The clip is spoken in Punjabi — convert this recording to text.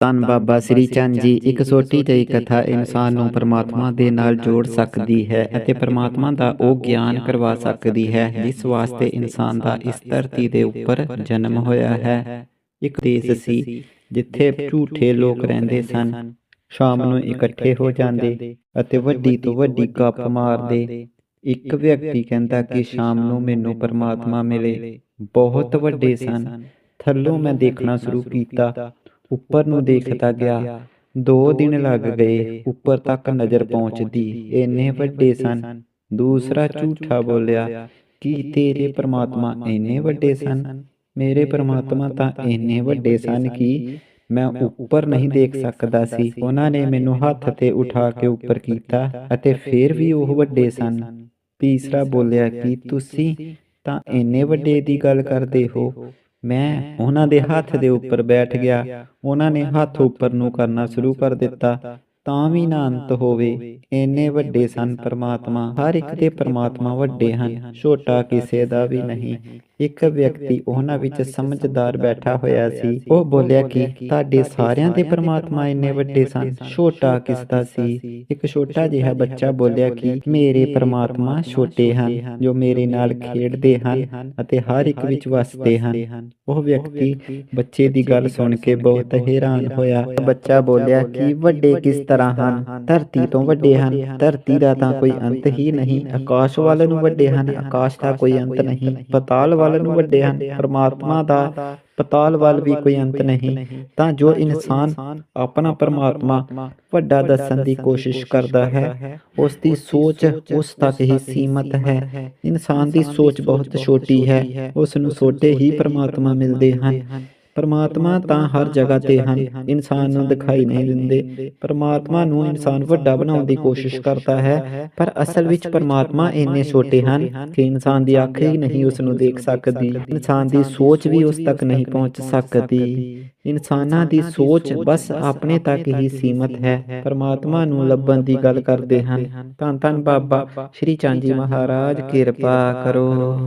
ਧੰਨ ਬਾਬਾ ਸ੍ਰੀ ਚੰਦ ਜੀ ਇੱਕ ਛੋਟੀ ਜਿਹੀ ਕਥਾ ਇਨਸਾਨ ਨੂੰ ਪਰਮਾਤਮਾ ਦੇ ਨਾਲ ਜੋੜ ਸਕਦੀ ਹੈ ਅਤੇ ਪਰਮਾਤਮਾ ਦਾ ਉਹ ਗਿਆਨ ਕਰਵਾ ਸਕਦੀ ਹੈ ਜਿਸ ਵਾਸਤੇ ਇਨਸਾਨ ਦਾ ਇਸ ਧਰਤੀ ਦੇ ਉੱਪਰ ਜਨਮ ਹੋਇਆ ਹੈ। ਇੱਕ ਦੇਸ਼ ਸੀ ਜਿੱਥੇ ਝੂਠੇ ਲੋਕ ਰਹਿੰਦੇ ਸਨ। ਸ਼ਾਮ ਨੂੰ ਇਕੱਠੇ ਹੋ ਜਾਂਦੇ ਅਤੇ ਵੱਡੀ ਤੋਂ ਵੱਡੀ ਗੱਪ ਮਾਰਦੇ। ਇੱਕ ਵਿਅਕਤੀ ਕਹਿੰਦਾ ਕਿ ਸ਼ਾਮ ਨੂੰ ਮੈਨੂੰ ਪਰਮਾਤਮਾ ਮਿਲੇ। ਬਹੁਤ ਵੱਡੇ ਸਨ। ਥੱਲੋਂ ਮੈਂ ਦੇਖਣਾ ਸ਼ੁਰੂ ਕੀਤਾ ਉੱਪਰ ਨੂੰ ਦੇਖਦਾ ਗਿਆ ਦੋ ਦਿਨ ਲੱਗ ਗਏ ਉੱਪਰ ਤੱਕ ਨਜ਼ਰ ਪਹੁੰਚਦੀ ਇੰਨੇ ਵੱਡੇ ਸਨ ਦੂਸਰਾ ਝੂਠਾ ਬੋਲਿਆ ਕਿ ਤੇਰੇ ਪ੍ਰਮਾਤਮਾ ਇੰਨੇ ਵੱਡੇ ਸਨ ਮੇਰੇ ਪ੍ਰਮਾਤਮਾ ਤਾਂ ਇੰਨੇ ਵੱਡੇ ਸਨ ਕਿ ਮੈਂ ਉੱਪਰ ਨਹੀਂ ਦੇਖ ਸਕਦਾ ਸੀ। ਉਹਨਾਂ ਨੇ ਮੈਨੂੰ ਹੱਥ ਤੇ ਉਠਾ ਕੇ ਉੱਪਰ ਕੀਤਾ ਅਤੇ ਫਿਰ ਵੀ ਉਹ ਵੱਡੇ ਸਨ। ਤੀਸਰਾ ਬੋਲਿਆ ਕਿ ਤੁਸੀਂ ਤਾਂ ਇੰਨੇ ਵੱਡੇ ਦੀ ਗੱਲ ਕਰਦੇ ਹੋ। ਮੈਂ ਉਹਨਾਂ ਦੇ ਹੱਥ ਦੇ ਉੱਪਰ ਬੈਠ ਗਿਆ। ਉਹਨਾਂ ਨੇ ਹੱਥ ਉੱਪਰ ਨੂੰ ਕਰਨਾ ਸ਼ੁਰੂ ਕਰ ਦਿੱਤਾ। ਤਾਂ ਵੀ ਨਾ ਅੰਤ ਹੋਵੇ। ਇੰਨੇ ਵੱਡੇ ਸਨ ਪ੍ਰਮਾਤਮਾ ਹਰ ਇੱਕ ਦੇ ਪ੍ਰਮਾਤਮਾ ਵੱਡੇ ਹਨ ਛੋਟਾ ਕਿਸੇ ਦਾ ਵੀ ਨਹੀਂ। ਇੱਕ ਵਿਅਕਤੀ ਉਹਨਾਂ ਵਿੱਚ ਸਮਝਦਾਰ ਬੈਠਾ ਹੋਇਆ ਸੀ। ਉਹ ਬੋਲਿਆ ਕਿ ਤੁਹਾਡੇ ਸਾਰਿਆਂ ਦੇ ਪ੍ਰਮਾਤਮਾ ਇੰਨੇ ਵੱਡੇ ਸਨ। ਛੋਟਾ ਕਿਸ ਦਾ ਸੀ? ਇੱਕ ਛੋਟਾ ਜਿਹਾ ਬੱਚਾ ਬੋਲਿਆ ਕਿ ਮੇਰੇ ਪ੍ਰਮਾਤਮਾ ਛੋਟੇ ਹਨ ਜੋ ਮੇਰੇ ਨਾਲ ਖੇਡਦੇ ਹਨ ਅਤੇ ਹਰ ਇੱਕ ਵਿੱਚ ਵਸਦੇ ਹਨ। ਉਹ ਵਿਅਕਤੀ ਬੱਚੇ ਦੀ ਗੱਲ ਸੁਣ ਕੇ ਬਹੁਤ ਹੈਰਾਨ ਹੋਇਆ। ਬੱਚਾ ਬੋਲਿਆ ਕਿ ਵੱਡੇ ਕਿਸ ਤਰ੍ਹਾਂ ਹਨ। ਧਰਤੀ ਤੋਂ ਵੱਡੇ ਹਨ। ਧਰਤੀ ਦਾ ਤਾਂ ਕੋਈ ਅੰਤ ਹੀ ਨਹੀਂ। ਆਕਾਸ਼ ਵੱਲ ਨੂੰ ਵੱਡੇ ਹਨ। ਆਕਾਸ਼ ਦਾ ਕੋਈ ਅੰਤ ਨਹੀਂ। ਪਤਾਲ ਵੱਲ ਨੂੰ ਵੱਡੇ ਹਨ। ਪਰਮਾਤਮਾ ਦਾ ਪਤਾਲ ਵੱਲ ਵੀ ਕੋਈ ਅੰਤ ਨਹੀਂ। ਤਾਂ ਜੋ ਇਨਸਾਨ ਆਪਣਾ ਪਰਮਾਤਮਾ ਵੱਡਾ ਦੱਸਣ ਦੀ ਕੋਸ਼ਿਸ਼ ਕਰਦਾ ਹੈ, ਉਸ ਦੀ ਸੋਚ ਉਸ ਤੱਕ ਹੀ ਸੀਮਤ ਹੈ। ਇਨਸਾਨ ਦੀ ਸੋਚ ਬਹੁਤ ਛੋਟੀ ਹੈ। ਉਸ ਨੂੰ ਛੋਟੇ ਹੀ ਪਰਮਾਤਮਾ ਮਿਲਦੇ ਹਨ। ਪਰਮਾਤਮਾ ਤਾਂ ਹਰ ਜਗ੍ਹਾ ਤੇ ਹਨ ਇਨਸਾਨ ਨੂੰ ਦਿਖਾਈ ਨਹੀਂ ਦਿੰਦੇ। ਪਰਮਾਤਮਾ ਨੂੰ ਇਨਸਾਨ ਵੱਡਾ ਬਣਾਉਣ ਦੀ ਕੋਸ਼ਿਸ਼ ਕਰਦਾ ਹੈ ਪਰ ਅਸਲ ਵਿੱਚ ਪਰਮਾਤਮਾ ਇੰਨੇ ਛੋਟੇ ਹਨ ਕਿ ਇਨਸਾਨ ਦੀ ਅੱਖ ਹੀ ਨਹੀਂ ਉਸ ਨੂੰ ਦੇਖ ਸਕਦੀ ਇਨਸਾਨ ਦੀ ਸੋਚ ਵੀ ਉਸ ਤੱਕ ਨਹੀਂ ਪਹੁੰਚ ਸਕਦੀ। ਇਨਸਾਨਾਂ ਦੀ ਸੋਚ ਬਸ ਆਪਣੇ ਤੱਕ ਹੀ ਸੀਮਤ ਹੈ। ਪਰਮਾਤਮਾ ਨੂੰ ਲੱਭਣ ਦੀ ਗੱਲ ਕਰਦੇ ਹਨ। ਧੰਨ ਧੰਨ ਬਾਬਾ ਸ਼੍ਰੀ ਚੰਦ ਜੀ ਮਹਾਰਾਜ ਕਿਰਪਾ ਕਰੋ।